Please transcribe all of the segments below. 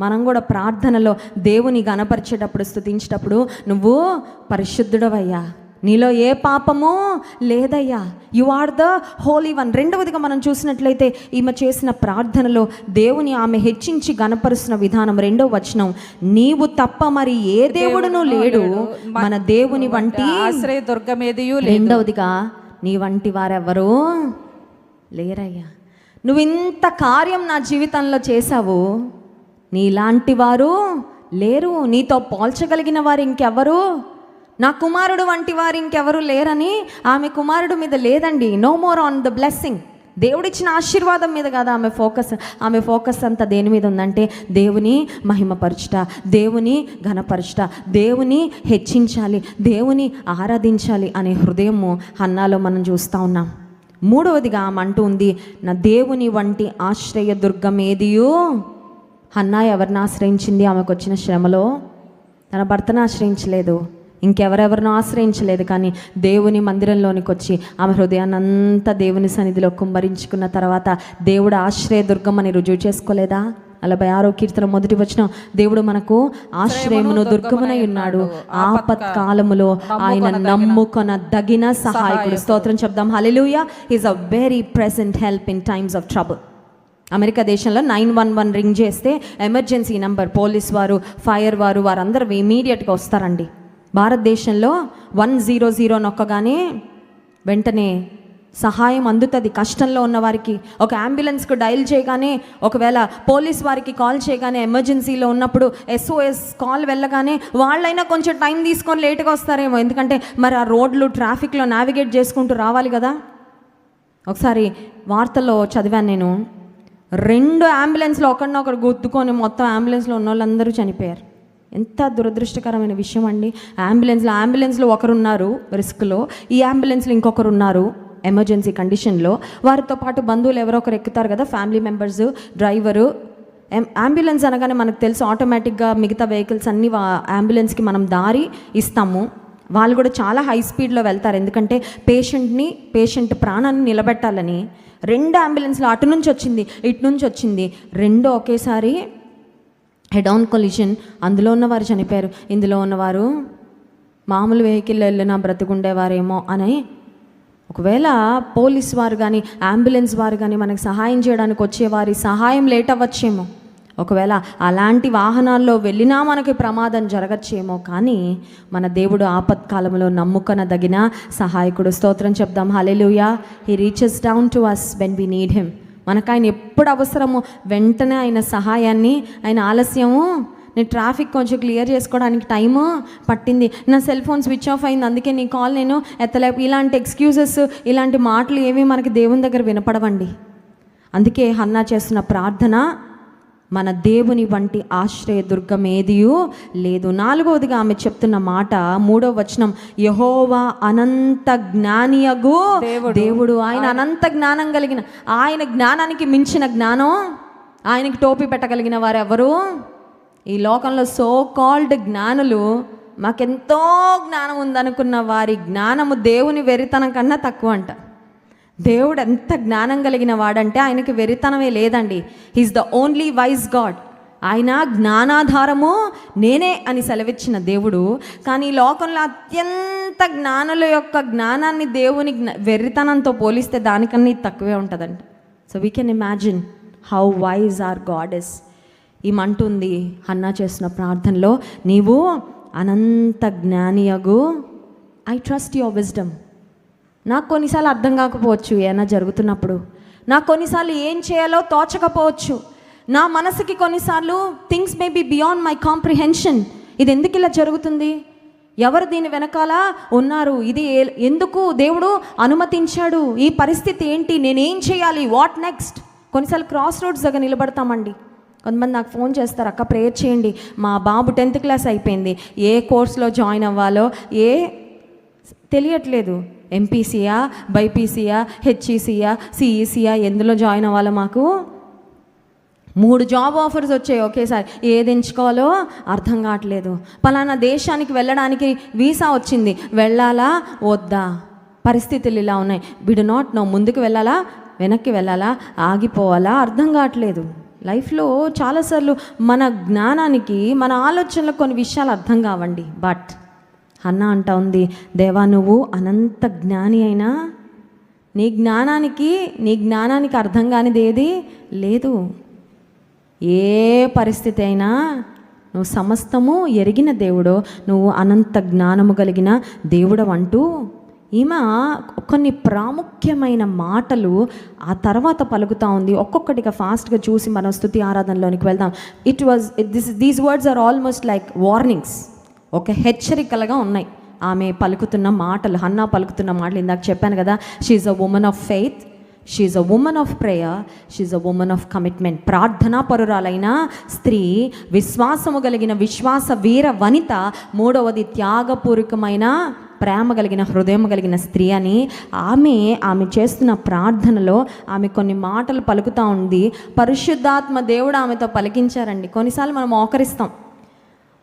మనం కూడా ప్రార్థనలో దేవుని గనపరిచేటప్పుడు స్థుతించేటప్పుడు నువ్వు పరిశుద్ధుడవయ్యా. నీలో ఏ పాపము లేదయ్యా. You are the holy one రెండవదిగా మనం చూసినట్లయితే ఈమె చేసిన ప్రార్థనలో దేవుని ఆమె హెచ్చించి గనపరుస్తున్న విధానం రెండో వచనం నీవు తప్ప మరి ఏ దేవుడును లేడు. మన దేవుని వంటి ఆశ్రయ దుర్గమేదియు రెండవదిగా నీ వంటి వారెవరు లేరయ్యా. నువ్వు ఇంత కార్యం నా జీవితంలో చేశావు. నీలాంటి వారు లేరు. నీతో పోల్చగలిగిన వారు ఇంకెవరు? నా కుమారుడు వంటి వారు ఇంకెవరు లేరని ఆమె కుమారుడు మీద లేదండి. No more on the blessing దేవుడిచ్చిన ఆశీర్వాదం మీద కదా ఆమె ఫోకస్. ఆమె ఫోకస్ అంతా దేని మీద ఉందంటే దేవుని మహిమపరచుట దేవుని ఘనపరచుట దేవుని హెచ్చించాలి దేవుని ఆరాధించాలి అనే హృదయము అన్నాలో మనం చూస్తూ ఉన్నాం. మూడవదిగా ఆమె అంటూ ఉంది నా దేవుని వంటి ఆశ్రయ దుర్గం ఏదియో? హన్నా ఎవరిని ఆశ్రయించింది? ఆమెకు వచ్చిన శ్రమలో తన భర్తను ఆశ్రయించలేదు. ఇంకెవరెవరినో ఆశ్రయించలేదు కానీ దేవుని మందిరంలోనికి వచ్చి ఆమె హృదయాన్ని అంతా దేవుని సన్నిధిలో కుమ్మరించుకున్న తర్వాత దేవుడు ఆశ్రయ దుర్గం అని రుజువు చేసుకోలేదా? నలభై ఆరో కీర్తన మొదటి వచ్చిన దేవుడు మనకు ఆశ్రయమును దుర్గమునై ఉన్నాడు. ఆపత్ కాలములో ఆయన నమ్ముకొన దగిన సహాయకుడు. స్తోత్రం చెప్దాం. Hallelujah. Is a very present help in times of trouble America దేశంలో నైన్ వన్ వన్ రింగ్ చేస్తే ఎమర్జెన్సీ నంబర్ పోలీస్ వారు ఫైర్ వారు వారందరూ ఇమీడియట్గా వస్తారండి. భారతదేశంలో వన్ జీరో జీరో నొక్కగానే వెంటనే సహాయం అందుతుంది. కష్టంలో ఉన్న వారికి ఒక అంబులెన్స్కు డయల్ చేయగానే ఒకవేళ పోలీస్ వారికి కాల్ చేయగానే ఎమర్జెన్సీలో ఉన్నప్పుడు ఎస్ఓఎస్ కాల్ వెళ్ళగానే వాళ్ళైనా కొంచెం టైం తీసుకొని లేట్గా వస్తారేమో. ఎందుకంటే మరి ఆ రోడ్లు ట్రాఫిక్లో నావిగేట్ చేసుకుంటూ రావాలి కదా. ఒకసారి వార్తల్లో చదివాను నేను. రెండు అంబులెన్స్లో ఒకరినొకరు గుద్దుకొని మొత్తం అంబులెన్స్లో ఉన్న వాళ్ళందరూ చనిపోయారు. ఎంత దురదృష్టకరమైన విషయం అండి. అంబులెన్స్లో అంబులెన్స్లో ఒకరున్నారు రిస్క్లో ఈ అంబులెన్స్లో ఇంకొకరు ఉన్నారు ఎమర్జెన్సీ కండిషన్లో వారితో పాటు బంధువులు ఎవరో ఒకరు ఎక్కుతారు కదా ఫ్యామిలీ మెంబర్స్ డ్రైవరు అంబులెన్స్ అనగానే మనకు తెలుసు ఆటోమేటిక్గా మిగతా వెహికల్స్ అన్నీ అంబులెన్స్కి మనం దారి ఇస్తాము. వాళ్ళు కూడా చాలా హై స్పీడ్లో వెళ్తారు. ఎందుకంటే పేషెంట్ని పేషెంట్ ప్రాణాన్ని నిలబెట్టాలని రెండు అంబులెన్స్లు అటు నుంచి వచ్చింది ఇటు నుంచి వచ్చింది. రెండు ఒకేసారి హెడ్ ఆన్ కొలిషన్ అందులో ఉన్నవారు చనిపోయారు. ఇందులో ఉన్నవారు మామూలు వెహికల్ వెళ్ళినా బ్రతుకుండేవారేమో అని ఒకవేళ పోలీస్ వారు కానీ అంబులెన్స్ వారు కానీ మనకు సహాయం చేయడానికి వచ్చేవారి సహాయం లేట్ అవ్వచ్చేమో. ఒకవేళ అలాంటి వాహనాల్లో వెళ్ళినా మనకి ప్రమాదం జరగచ్చేమో కానీ మన దేవుడు ఆపత్కాలంలో నమ్ముకొనదగిన సహాయకుడు. స్తోత్రం చెప్దాం. Hallelujah he reaches down to us when we need him మనకు ఆయన ఎప్పుడు అవసరమో వెంటనే ఆయన సహాయాన్ని ఆయన ఆలస్యము నేను ట్రాఫిక్ కొంచెం క్లియర్ చేసుకోవడానికి టైము పట్టింది. నా సెల్ ఫోన్ స్విచ్ ఆఫ్ అయింది అందుకే నీ కాల్ నేను ఎత్తలే. ఇలాంటి ఎక్స్క్యూజెస్ ఇలాంటి మాటలు ఏవి మనకి దేవుని దగ్గర వినపడవండి. అందుకే హన్నా చేస్తున్న ప్రార్థన మన దేవుని వంటి ఆశ్రయ దుర్గం ఏదియూ లేదు. నాలుగవదిగా ఆమె చెప్తున్న మాట మూడో వచనం యహోవా అనంత జ్ఞానియగు దేవుడు. ఆయన అనంత జ్ఞానం కలిగిన ఆయన జ్ఞానానికి మించిన జ్ఞానం ఆయనకి టోపీ పెట్టగలిగిన వారు ఎవరు ఈ లోకంలో సో కాల్డ్ జ్ఞానులు మాకెంతో జ్ఞానం ఉందనుకున్న వారి జ్ఞానము దేవుని వెరితనం కన్నా తక్కువ అంట దేవుడు ఎంత జ్ఞానం కలిగిన వాడంటే ఆయనకి వెరితనమే లేదండి. He's the only wise God ఆయన జ్ఞానాధారము నేనే అని సెలవిచ్చిన దేవుడు. కానీ లోకంలో అత్యంత జ్ఞానుల యొక్క జ్ఞానాన్ని దేవుని వెర్రితనంతో పోలిస్తే దానికన్నా తక్కువే ఉంటుందంట so we can imagine how wise are God is ఈమంటుంది అన్నా చేసిన ప్రార్థనలో నీవు అనంత జ్ఞానియగు ఐ ట్రస్ట్ యువర్ విజ్డమ్ నాకు కొన్నిసార్లు అర్థం కాకపోవచ్చు ఏమైనా జరుగుతున్నప్పుడు. నాకు కొన్నిసార్లు ఏం చేయాలో తోచకపోవచ్చు. నా మనసుకి కొన్నిసార్లు things may be beyond my comprehension ఇది ఎందుకు ఇలా జరుగుతుంది? ఎవరు దీని వెనకాల ఉన్నారు? ఇది ఎందుకు దేవుడు అనుమతించాడు? ఈ పరిస్థితి ఏంటి? నేనేం చేయాలి? వాట్ నెక్స్ట్ కొన్నిసార్లు క్రాస్ రోడ్స్ దగ్గర నిలబడతామండి. కొంతమంది నాకు ఫోన్ చేస్తారు అక్క ప్రేయర్ చేయండి. మా బాబు టెన్త్ క్లాస్ అయిపోయింది. ఏ కోర్స్లో జాయిన్ అవ్వాలో? ఏ తెలియట్లేదు. ఎంపీసీయా బైపీసీయా హెచ్ఈసీయా సిఈసీయా ఎందులో జాయిన్ అవ్వాలో మాకు? మూడు జాబ్ ఆఫర్స్ వచ్చాయి. ఒకేసారి ఏది ఎంచుకోవాలో అర్థం కావట్లేదు. పలానా దేశానికి వెళ్ళడానికి వీసా వచ్చింది. వెళ్ళాలా? వద్దా? పరిస్థితులు ఇలా ఉన్నాయి. విడు నాట్ నో ముందుకు వెళ్ళాలా? వెనక్కి వెళ్ళాలా? ఆగిపోవాలా? అర్థం కావట్లేదు. లైఫ్లో చాలాసార్లు మన జ్ఞానానికి మన ఆలోచనలకు కొన్ని విషయాలు అర్థం కావండి. బట్ అన్న అంటా ఉంది దేవా నువ్వు అనంత జ్ఞాని అయినా నీ జ్ఞానానికి నీ జ్ఞానానికి అర్థం కానిది ఏది? లేదు. ఏ పరిస్థితి అయినా నువ్వు సమస్తము ఎరిగిన దేవుడు నువ్వు అనంత జ్ఞానము కలిగిన దేవుడు అంటూ ఈమె కొన్ని ప్రాముఖ్యమైన మాటలు ఆ తర్వాత పలుకుతా ఉంది. ఒక్కొక్కటిగా ఫాస్ట్గా చూసి మనం స్థుతి ఆరాధనలోనికి వెళ్దాం. It was this these words are almost like warnings ఒక హెచ్చరికలుగా ఉన్నాయి. ఆమె పలుకుతున్న మాటలు హన్నా పలుకుతున్న మాటలు ఇందాక చెప్పాను కదా she's a woman of faith she's a woman of prayer she's a woman of commitment ప్రార్థనా పరురాలైన స్త్రీ విశ్వాసము కలిగిన విశ్వాస వీర వనిత మూడవది త్యాగపూర్వకమైన ప్రేమ కలిగిన హృదయం కలిగిన స్త్రీ అని ఆమె ఆమె చేస్తున్న ప్రార్థనలో ఆమె కొన్ని మాటలు పలుకుతూ ఉంది. పరిశుద్ధాత్మ దేవుడు ఆమెతో పలికించారండి. కొన్నిసార్లు మనం మోకరిస్తాం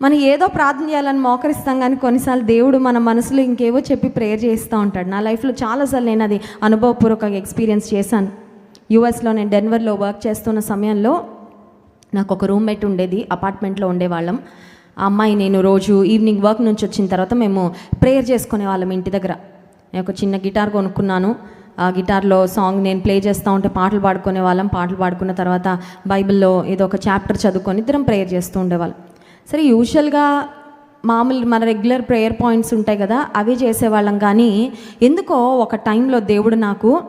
మనం ఏదో ప్రార్థన చేయాలని మోకరిస్తాం కానీ కొన్నిసార్లు దేవుడు మన మనసులో ఇంకేవో చెప్పి ప్రేయర్ చేస్తూ ఉంటాడు. నా లైఫ్లో చాలాసార్లు నేను అది అనుభవపూర్వకంగా ఎక్స్పీరియన్స్ చేశాను. యూఎస్లో నేను డెన్వర్లో వర్క్ చేస్తున్న సమయంలో నాకు ఒక రూమ్మేట్ ఉండేది అపార్ట్మెంట్లో ఉండేవాళ్ళం. ఆ అమ్మాయి నేను రోజు ఈవినింగ్ వర్క్ నుంచి వచ్చిన తర్వాత మేము ప్రేయర్ చేసుకునే వాళ్ళం ఇంటి దగ్గర. నేను ఒక చిన్న గిటార్ కొనుక్కున్నాను. ఆ గిటార్లో సాంగ్ నేను ప్లే చేస్తూ ఉంటే పాటలు పాడుకునే వాళ్ళం. పాటలు పాడుకున్న తర్వాత బైబిల్లో ఏదో ఒక చాప్టర్ చదువుకొని ఇద్దరం ప్రేయర్ చేస్తూ ఉండేవాళ్ళం. సరే యూజువల్గా మామూలు మన రెగ్యులర్ ప్రేయర్ పాయింట్స్ ఉంటాయి కదా అవి చేసేవాళ్ళం కానీ ఎందుకో ఒక టైంలో దేవుడు నాకు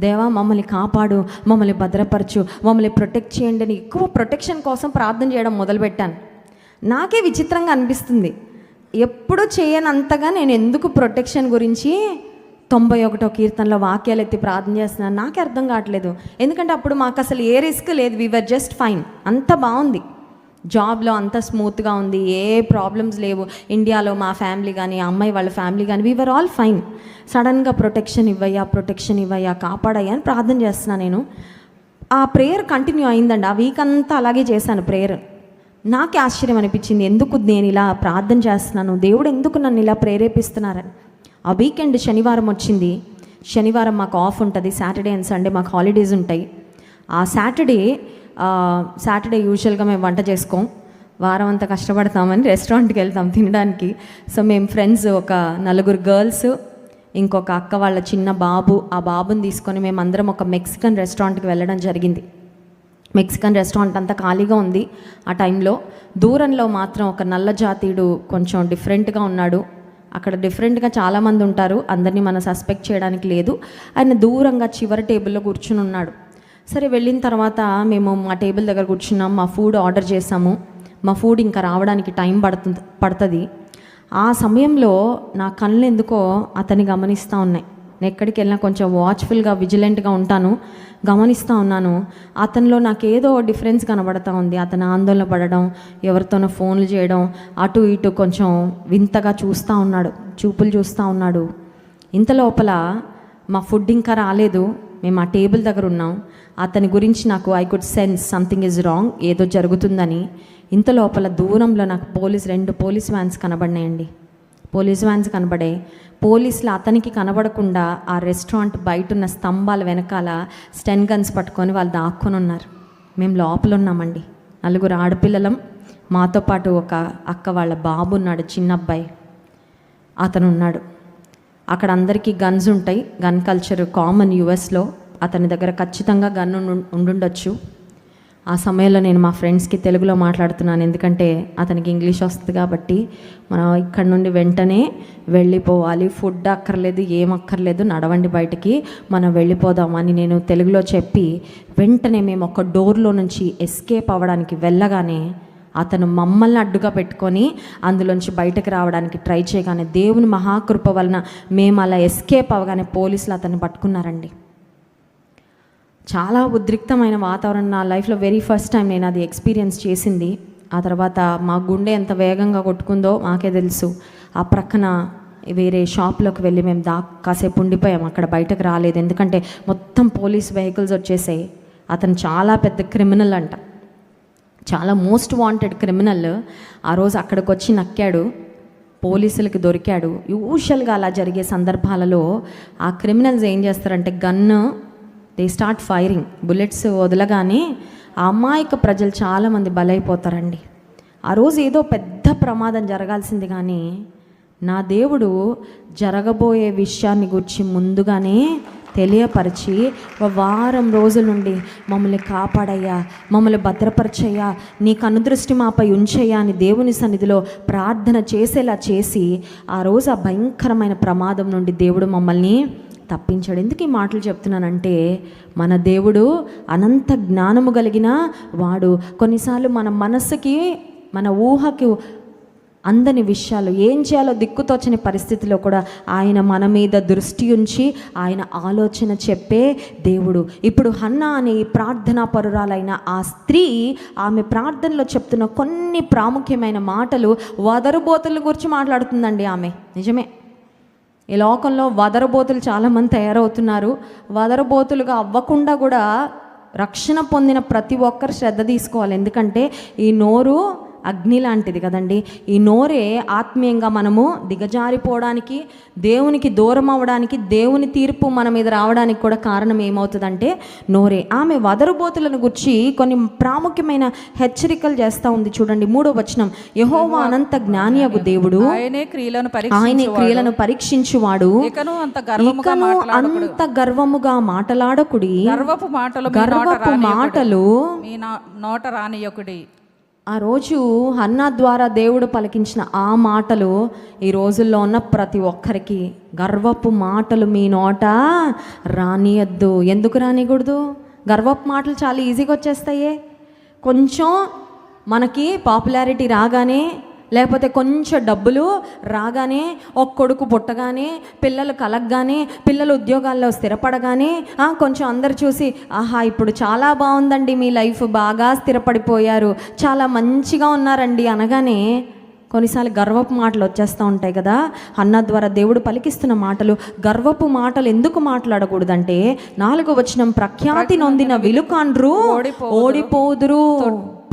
దేవా మమ్మల్ని కాపాడు మమ్మల్ని భద్రపరచు మమ్మల్ని ప్రొటెక్ట్ చేయండి అని ఎక్కువ ప్రొటెక్షన్ కోసం ప్రార్థన చేయడం మొదలుపెట్టాను. నాకే విచిత్రంగా అనిపిస్తుంది. ఎప్పుడు చేయనంతగా నేను ఎందుకు ప్రొటెక్షన్ గురించి తొంభై ఒకటో కీర్తనలో వాక్యాలు ఎత్తి ప్రార్థన చేస్తున్నాను. నాకే అర్థం కావట్లేదు. ఎందుకంటే అప్పుడు మాకు అసలు ఏ రిస్క్ లేదు. వీఆర్ జస్ట్ ఫైన్ అంత బాగుంది. జాబ్లో అంత స్మూత్గా ఉంది ఏ ప్రాబ్లమ్స్ లేవు. ఇండియాలో మా ఫ్యామిలీ కానీ అమ్మాయి వాళ్ళ ఫ్యామిలీ కానీ వీఆర్ ఆల్ ఫైన్ సడన్గా ప్రొటెక్షన్ ఇవ్వయ్యా ప్రొటెక్షన్ ఇవ్వయ్యా కాపాడయ్యా అని ప్రార్థన చేస్తున్నా నేను. ఆ ప్రేయర్ కంటిన్యూ అయిందండి. ఆ వీక్ అంతా అలాగే చేశాను ప్రేయర్ నాకే ఆశ్చర్యం అనిపించింది ఎందుకు నేను ఇలా ప్రార్థన చేస్తున్నాను? దేవుడు ఎందుకు నన్ను ఇలా ప్రేరేపిస్తున్నారని. ఆ వీకెండ్ శనివారం వచ్చింది. శనివారం మాకు ఆఫ్ ఉంటుంది సాటర్డే అండ్ సండే మాకు హాలిడేస్ ఉంటాయి. ఆ సాటర్డే సాటర్డే యూజువల్గా మేము వంట చేసుకోం. వారం అంతా కష్టపడతామని రెస్టారెంట్కి వెళ్తాం తినడానికి. సో మేము ఫ్రెండ్స్ ఒక నలుగురు గర్ల్స్ ఇంకొక అక్క వాళ్ళ చిన్న బాబు. ఆ బాబుని తీసుకొని మేము అందరం ఒక మెక్సికన్ రెస్టారెంట్కి వెళ్ళడం జరిగింది. మెక్సికన్ రెస్టారెంట్ అంతా ఖాళీగా ఉంది ఆ టైంలో. దూరంలో మాత్రం ఒక నల్ల జాతీయుడు కొంచెం డిఫరెంట్గా ఉన్నాడు. అక్కడ డిఫరెంట్గా చాలామంది ఉంటారు. అందరినీ మనం సస్పెక్ట్ చేయడానికి లేదు. ఆయన దూరంగా చివరి టేబుల్లో కూర్చుని ఉన్నాడు. సరే వెళ్ళిన తర్వాత మేము మా టేబుల్ దగ్గర కూర్చున్నాం మా ఫుడ్ ఆర్డర్ చేసాము మా ఫుడ్ ఇంకా రావడానికి టైం పడుతుంది పడుతుంది. ఆ సమయంలో నా కళ్ళు ఎందుకో అతన్ని గమనిస్తూ ఉన్నాయి. నేను ఎక్కడికి వెళ్ళినా కొంచెం వాచ్ఫుల్గా విజిలెంట్గా ఉంటాను గమనిస్తూ ఉన్నాను. అతనిలో నాకేదో డిఫరెన్స్ కనబడతా ఉంది. అతను ఆందోళన పడడం ఎవరితోనో ఫోన్లు చేయడం అటు ఇటు కొంచెం వింతగా చూస్తూ ఉన్నాడు చూపులు చూస్తూ ఉన్నాడు. ఇంత లోపల మా ఫుడ్ ఇంకా రాలేదు. మేము ఆ టేబుల్ దగ్గర ఉన్నాం. అతని గురించి నాకు I could sense something is wrong ఏదో జరుగుతుందని. ఇంత లోపల దూరంలో నాకు పోలీస్ రెండు పోలీస్ వ్యాన్స్ కనబడినాయండి. పోలీస్ వ్యాన్స్ కనబడే. పోలీసులు అతనికి కనబడకుండా ఆ రెస్టారెంట్ బయట ఉన్న స్తంభాల వెనకాల స్టెన్ గన్స్ పట్టుకొని వాళ్ళు దాక్కొని ఉన్నారు. మేము లోపల ఉన్నామండి. నలుగురు ఆడపిల్లలం మాతో పాటు ఒక అక్క వాళ్ళ బాబు ఉన్నాడు చిన్న అబ్బాయి అతను ఉన్నాడు. అక్కడ అందరికీ గన్స్ ఉంటాయి. గన్ కల్చర్ కామన్ యుఎస్లో అతని దగ్గర ఖచ్చితంగా గన్ ఉండు- ఉండుండొచ్చు. ఆ సమయంలో నేను మా ఫ్రెండ్స్కి తెలుగులో మాట్లాడుతున్నాను. ఎందుకంటే అతనికి ఇంగ్లీష్ వస్తుంది కాబట్టి మనం ఇక్కడ నుండి వెంటనే వెళ్ళిపోవాలి. ఫుడ్ అక్కర్లేదు ఏం అక్కర్లేదు. నడవండి బయటికి. మనం వెళ్ళిపోదామని నేను తెలుగులో చెప్పి వెంటనే మేము ఒక డోర్లో నుంచి ఎస్కేప్ అవ్వడానికి వెళ్ళగానే అతను మమ్మల్ని అడ్డుగా పెట్టుకొని అందులోంచి బయటకు రావడానికి ట్రై చేయగానే దేవుని మహాకృప వలన మేము అలా ఎస్కేప్ అవ్వగానే పోలీసులు అతన్ని పట్టుకున్నారండి. చాలా ఉద్రిక్తమైన వాతావరణం నా లైఫ్లో వెరీ ఫస్ట్ టైం నేను అది ఎక్స్పీరియన్స్ చేసింది. ఆ తర్వాత మా గుండె ఎంత వేగంగా కొట్టుకుందో మాకే తెలుసు. ఆ ప్రక్కన వేరే షాప్లోకి వెళ్ళి మేము దా కాసేపు ఉండిపోయాం. అక్కడ బయటకు రాలేదు. ఎందుకంటే మొత్తం పోలీస్ వెహికల్స్ వచ్చేసాయి. అతను చాలా పెద్ద క్రిమినల్ అంట. చాలా మోస్ట్ వాంటెడ్ క్రిమినల్ ఆ రోజు అక్కడికి వచ్చి నక్కాడు పోలీసులకి దొరికాడు. యూజువల్గా అలా జరిగే సందర్భాలలో ఆ క్రిమినల్స్ ఏం చేస్తారంటే gun they start firing bullets వదలగానే ఆ అమాయక ప్రజలు చాలామంది బలైపోతారండి. ఆ రోజు ఏదో పెద్ద ప్రమాదం జరగాల్సింది కానీ నా దేవుడు జరగబోయే విషయాన్ని గురించి ముందుగానే తెలియపరిచి ఒక వారం రోజుల నుండి మమ్మల్ని కాపాడయ్యా మమ్మల్ని భద్రపరచయ్యా నీ కనుదృష్టి మాపై ఉంచయ్యా అని దేవుని సన్నిధిలో ప్రార్థన చేసేలా చేసి ఆ రోజు ఆ భయంకరమైన ప్రమాదం నుండి దేవుడు మమ్మల్ని తప్పించాడు. ఎందుకు ఈ మాటలు చెప్తున్నానంటే మన దేవుడు అనంత జ్ఞానము కలిగిన వాడు. కొన్నిసార్లు మన మనస్సుకి మన ఊహకి అందని విషయాలు ఏం చేయాలో దిక్కుతోచని పరిస్థితిలో కూడా ఆయన మన మీద దృష్టి ఉంచి ఆయన ఆలోచన చెప్పే దేవుడు. ఇప్పుడు హన్నా అనే ఈ ప్రార్థనా పరురాలైన ఆ స్త్రీ ఆమె ప్రార్థనలో చెప్తున్న కొన్ని ప్రాముఖ్యమైన మాటలు వదరుబోతుల గురించి మాట్లాడుతుందండి ఆమె. నిజమే. ఈ లోకంలో వదరబోతులు చాలామంది తయారవుతున్నారు. వదరబోతులుగా అవ్వకుండా కూడా రక్షణ పొందిన ప్రతి ఒక్కరు శ్రద్ధ తీసుకోవాలి. ఎందుకంటే ఈ నోరు అగ్ని లాంటిది కదండి. ఈ నోరే ఆత్మీయంగా మనము దిగజారిపోవడానికి దేవునికి దూరం అవ్వడానికి దేవుని తీర్పు మన మీద రావడానికి కూడా కారణం ఏమవుతుందంటే నోరే. ఆమె వదరుబోతులను గుర్చి కొన్ని ప్రాముఖ్యమైన హెచ్చరికలు చేస్తూ ఉంది చూడండి. మూడో వచనం యహోవా అనంత జ్ఞానియగు దేవుడు. ఆయనే క్రియలను ఆయన పరీక్షించువాడు క్రియలను పరీక్షించువాడు. ఇకను అంత గర్వముగా మాట్లాడకుడు అంత గర్వముగా మాటలాడకుడి. గర్వపు మాటలు గర్వపు. మాటలు నోట రానియకుడి. ఆ రోజు హన్నా ద్వారా దేవుడు పలికించిన ఆ మాటలు ఈ రోజుల్లో ఉన్న ప్రతి ఒక్కరికి గర్వపు మాటలు మీ నోట రానియద్దు. ఎందుకు రానియకూడదు? గర్వపు మాటలు చాలా ఈజీగా వచ్చేస్తాయే. కొంచెం మనకి పాపులారిటీ రాగానే లేకపోతే కొంచెం డబ్బులు రాగానే ఒక కొడుకు పుట్టగానే పిల్లలు కలగగానే పిల్లలు ఉద్యోగాల్లో స్థిరపడగానే కొంచెం అందరు చూసి ఆహా ఇప్పుడు చాలా బాగుందండి మీ లైఫ్ బాగా స్థిరపడిపోయారు చాలా మంచిగా ఉన్నారండి అనగానే కొన్నిసార్లు గర్వపు మాటలు వచ్చేస్తూ ఉంటాయి కదా. అన్న ద్వారా దేవుడు పలికిస్తున్న మాటలు గర్వపు మాటలు ఎందుకు మాట్లాడకూడదంటే నాలుగో వచనం ప్రఖ్యాతి నొందిన విలుకాండ్రు ఓడిపోదురు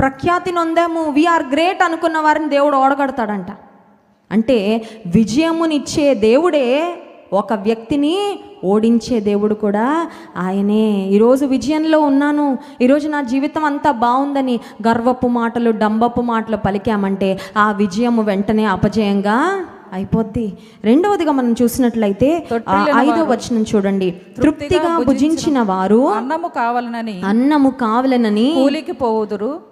ప్రఖ్యాతి నొందాము వీఆర్ గ్రేట్ అనుకున్న వారిని దేవుడు ఓడగడతాడంట. అంటే విజయమునిచ్చే దేవుడే ఒక వ్యక్తిని ఓడించే దేవుడు కూడా ఆయనే. ఈరోజు విజయంలో ఉన్నాను. ఈరోజు నా జీవితం అంతా బాగుందని గర్వపు మాటలు డంబపు మాటలు పలికామంటే ఆ విజయము వెంటనే అపజయంగా అయిపోద్ది. రెండవదిగా మనం చూసినట్లయితే ఐదో వచనం చూడండి. తృప్తిగా భుజించిన వారు అన్నము కావాలనని అన్నము కావలనని కూలికి పోవుదురు.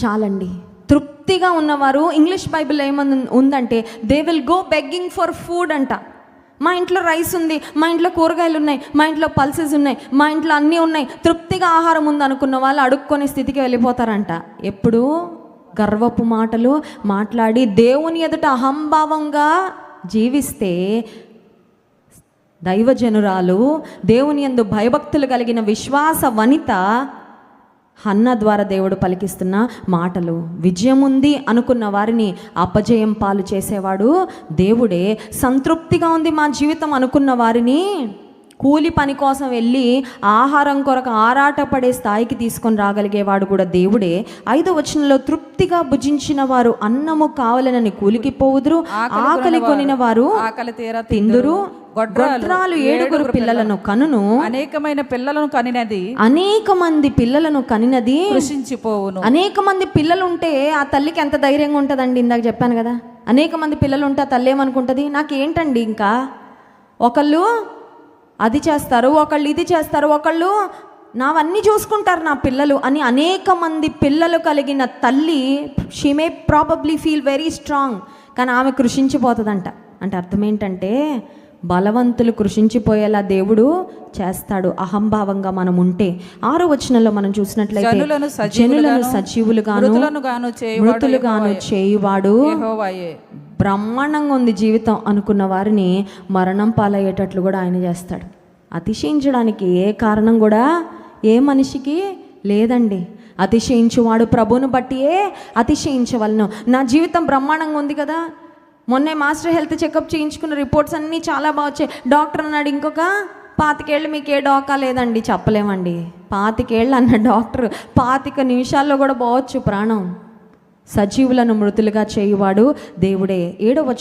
చాలండి. తృప్తిగా ఉన్నవారు ఇంగ్లీష్ బైబిల్ ఏమని ఉందంటే they will go begging for food అంట. మా ఇంట్లో రైస్ ఉంది మా ఇంట్లో కూరగాయలు ఉన్నాయి మా ఇంట్లో పల్సెస్ ఉన్నాయి మా ఇంట్లో అన్నీ ఉన్నాయి. తృప్తిగా ఆహారం ఉంది అనుకున్న వాళ్ళు అడుక్కొని స్థితికి వెళ్ళిపోతారంట. ఎప్పుడు గర్వపు మాటలు మాట్లాడి దేవుని ఎదుట అహంభావంగా జీవిస్తే దైవజనురాలు దేవుని యందు భయభక్తులు కలిగిన విశ్వాస వనిత హన్న ద్వారా దేవుడు పలికిస్తున్న మాటలు. విజయం ఉంది అనుకున్న వారిని అపజయం పాలు చేసేవాడు దేవుడే. సంతృప్తిగా ఉంది మా జీవితం అనుకున్న వారిని. కూలి పని కోసం వెళ్ళి ఆహారం కొరకు ఆరాటపడే స్థాయికి తీసుకొని రాగలిగేవాడు కూడా దేవుడే. ఐదో వచనంలో తృప్తిగా భుజించిన వారు అన్నము కావాలనని కూలికి పోవుదురు. ఆకలి కొనిన వారు. ఆకలి తీర తిందురు. గొడ్రాలు. ఏడుగురు పిల్లలను కనును. అనేకమైన పిల్లలను కనినది. అనేక మంది పిల్లలను కనినది. కృషించిపోవును. అనేక మంది పిల్లలు ఉంటే ఆ తల్లికి ఎంత ధైర్యంగా ఉంటుందండి ఇందాక చెప్పాను కదా. అనేక మంది పిల్లలు ఉంటే ఆ తల్లి ఏమనుకుంటుంది? నాకేంటండి ఇంకా? ఒకళ్ళు అది చేస్తారు ఒకళ్ళు ఇది చేస్తారు ఒకళ్ళు నావన్నీ చూసుకుంటారు నా పిల్లలు అని అనేక మంది పిల్లలు కలిగిన తల్లి she may probably feel very strong కానీ ఆమె కృషించిపోతుందంట. అంటే అర్థం ఏంటంటే బలవంతులు కృషించిపోయేలా దేవుడు చేస్తాడు అహంభావంగా మనం ఉంటే. ఆరో వచనంలో మనం చూసినట్లయితే జనులను సజీవులుగాను మృతులను గాను చేయువాడు మృతులుగాను చేయువాడు బ్రహ్మాండంగా ఉంది జీవితం అనుకున్న వారిని మరణం పాలయ్యేటట్లు కూడా ఆయన చేస్తాడు. అతిశయించడానికి ఏ కారణం కూడా ఏ మనిషికి లేదండి. అతిశయించువాడు ప్రభువును బట్టియే అతిశయించవలను. నా జీవితం బ్రహ్మాండంగా ఉంది కదా. మొన్నే మాస్టర్ హెల్త్ చెకప్ చేయించుకున్న రిపోర్ట్స్ అన్నీ చాలా బాగా వచ్చాయి. డాక్టర్ అన్నాడు ఇంకొక పాతికేళ్ళు మీకు ఏ డోకా లేదండి చెప్పలేమండి. పాతికేళ్ళు అన్న డాక్టర్. పాతిక నిమిషాల్లో కూడా పోవచ్చు ప్రాణం. సజీవులను మృతులుగా చేయువాడు దేవుడే. ఏడవచ్చు